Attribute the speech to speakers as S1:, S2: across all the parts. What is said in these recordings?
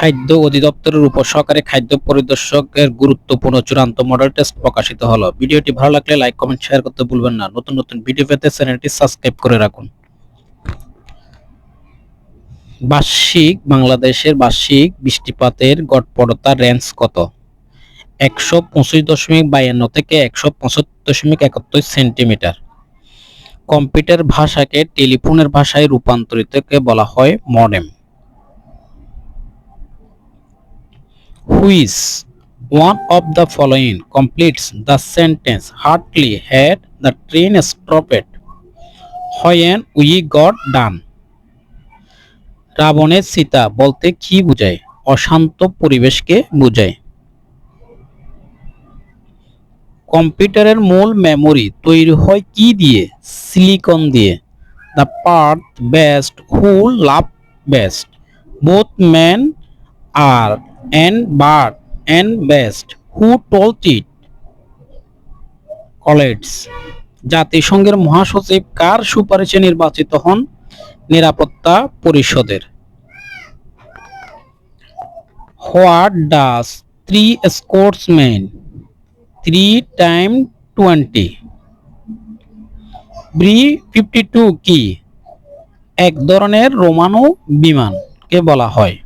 S1: খাদ্য অধিদপ্তরের উপসহকারী খাদ্য পরিদর্শকের গুরুত্বপূর্ণ চূড়ান্ত মডেল টেস্ট প্রকাশিত হলো। ভিডিওটি ভালো লাগলে লাইক কমেন্ট শেয়ার করতে ভুলবেন না। নতুন নতুন ভিডিও পেতে চ্যানেলটি সাবস্ক্রাইব করে রাখুন। বার্ষিক বাংলাদেশের বার্ষিক বৃষ্টিপাতের গড়পড়তা রেঞ্জ কত? একশো পঁচিশ দশমিক বায়ান্ন থেকে একশো পঁচাত্তর দশমিক একাত্তর সেন্টিমিটার কম্পিউটার ভাষাকে টেলিফোনের ভাষায় রূপান্তরিতকে বলা হয় modem which one of the following completes the sentence hardly had the train stopped when we got done রাবণের সীতা বলতে কি বোঝায় অশান্ত পরিবেশকে বোঝায় কম্পিউটারের মূল মেমোরি তৈরি হয় কি দিয়ে সিলিকন দিয়ে the part best who love best both man R and bird and best who told it college জাতিসংঘের মহাসচিব কার সুপারিশে নির্বাচিত হন নিরাপত্তা পরিষদের? What does three sportsman three time twenty. Brie fifty two কি? এক ধরনের রোমানো বিমানকে বলা হয়।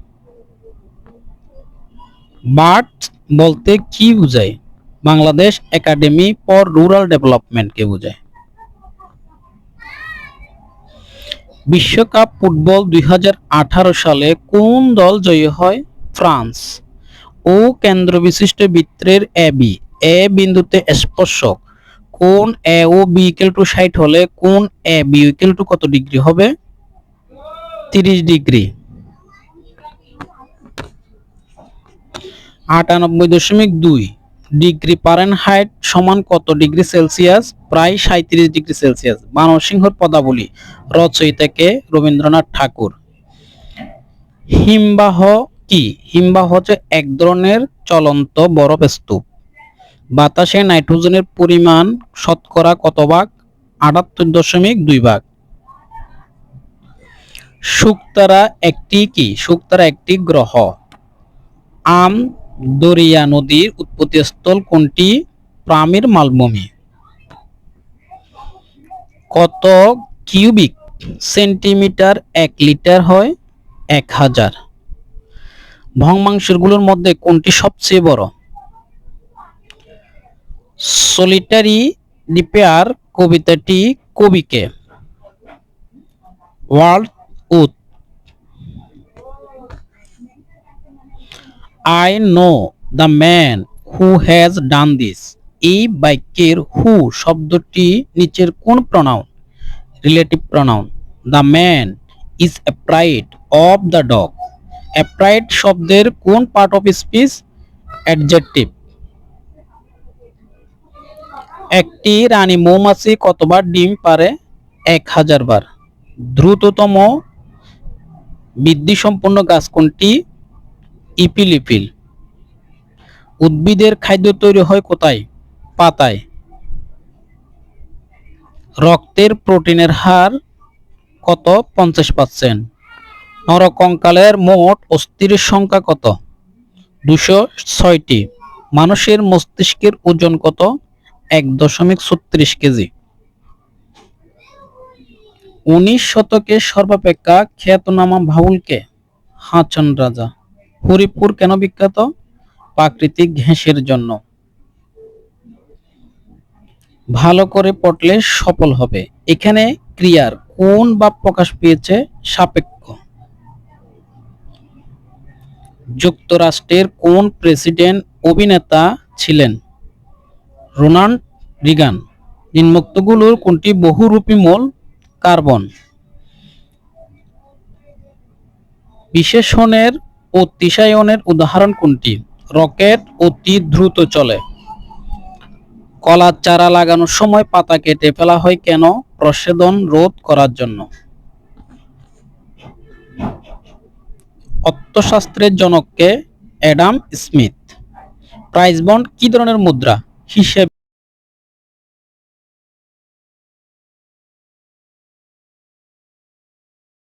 S1: বার্ড বলতে কি বোঝায়? বাংলাদেশ একাডেমি ফর রুরাল ডেভেলপমেন্টকে বোঝায়। বিশ্বকাপ ফুটবল দুই হাজার আঠারো সালে কোন দল জয়ী হয়? ফ্রান্স। ও কেন্দ্র বিশিষ্ট বৃত্তের এ বি। এ বিন্দুতে স্পর্শক। কোন A O B equal to ষাট হলে কোন এ বি ইকুয়াল টু কত ডিগ্রি হবে? তিরিশ ডিগ্রি। আটানব্বই দশমিক দুই ডিগ্রি হাইট সমান কত ডিগ্রি সেলসিয়াস? প্রায় সাঁত্রিশ ডিগ্রি সেলসিয়াস। মানবসিংহর পদাবলী, রচয়িতাকে রবীন্দ্রনাথ ঠাকুর। হিমবাহ কি? হিমবাহ হচ্ছে এক ধরনের চলন্ত বরফ স্তূপ। বাতাসে নাইট্রোজেনের পরিমাণ শতকরা কত ভাগ? আটাত্তর দশমিক দুই ভাগ। শুকতারা একটি কি? শুকতারা একটি গ্রহ। আম দরিয়া নদীর উৎপত্তিস্থল কোনটি? প্রামের মালভূমি। কত কিউবিক সেন্টিমিটার এক লিটার হয়? এক হাজার। ভংমাংসগুলোর মধ্যে কোনটি সবচেয়ে বড়? সলিটারি ডিপেয়ার কবিতাটি কবিকে। ওয়ার্ল্ড উথ I know the man who has done this এই বাক্যের হু শব্দটি নিচের কোন pronoun relative pronoun the man is afraid of the dog afraid শব্দের কোন পার্ট অফ স্পিচ অ্যাডজেক্টিভ একটি রানী মৌমাছি কতবার ডিম পারে? এক হাজার বার। দ্রুততম বৃদ্ধিসম্পন্ন গাছ কোনটি? ইপিলিপিল। উদ্ভিদের খাদ্য তৈরি হয় কোথায়? পাতায়। রক্তের প্রোটিনের হার কত? পঞ্চাশ পার্সেন্ট। নরকঙ্কালের মোট অস্থির সংখ্যা কত? দুশো ছয়টি। মানুষের মস্তিষ্কের ওজন কত? এক দশমিক ছত্রিশ কেজি। উনিশ শতকের সর্বাপেক্ষা খ্যাতনামা ভাউলকে হাচন রাজা। হরিপুর কেন বিখ্যাত? প্রাকৃতিক ঘেঁষের জন্য। ভালো করে পড়লে সফল হবে। এখানে ক্রিয়ার কোন বা প্রকাশ পেয়েছে সাপেক্ষ। যুক্তরাষ্ট্রের কোন প্রেসিডেন্ট অভিনেতা ছিলেন? Ronald Reagan. নিম্নোক্তগুলোর কোনটি বহুরূপী মূল? কার্বন। বিশেষণের অতিশায়নের উদাহরণ কোনটি? রকেট অতি দ্রুত চলে। কলার চারা লাগানোর সময় পাতা কেটে ফেলা হয় কেন? প্রসেদন রোধ করার জন্য। অর্থশাস্ত্রের জনককে অ্যাডাম স্মিথ। প্রাইস বন্ড কি ধরনের মুদ্রা? হিসেবে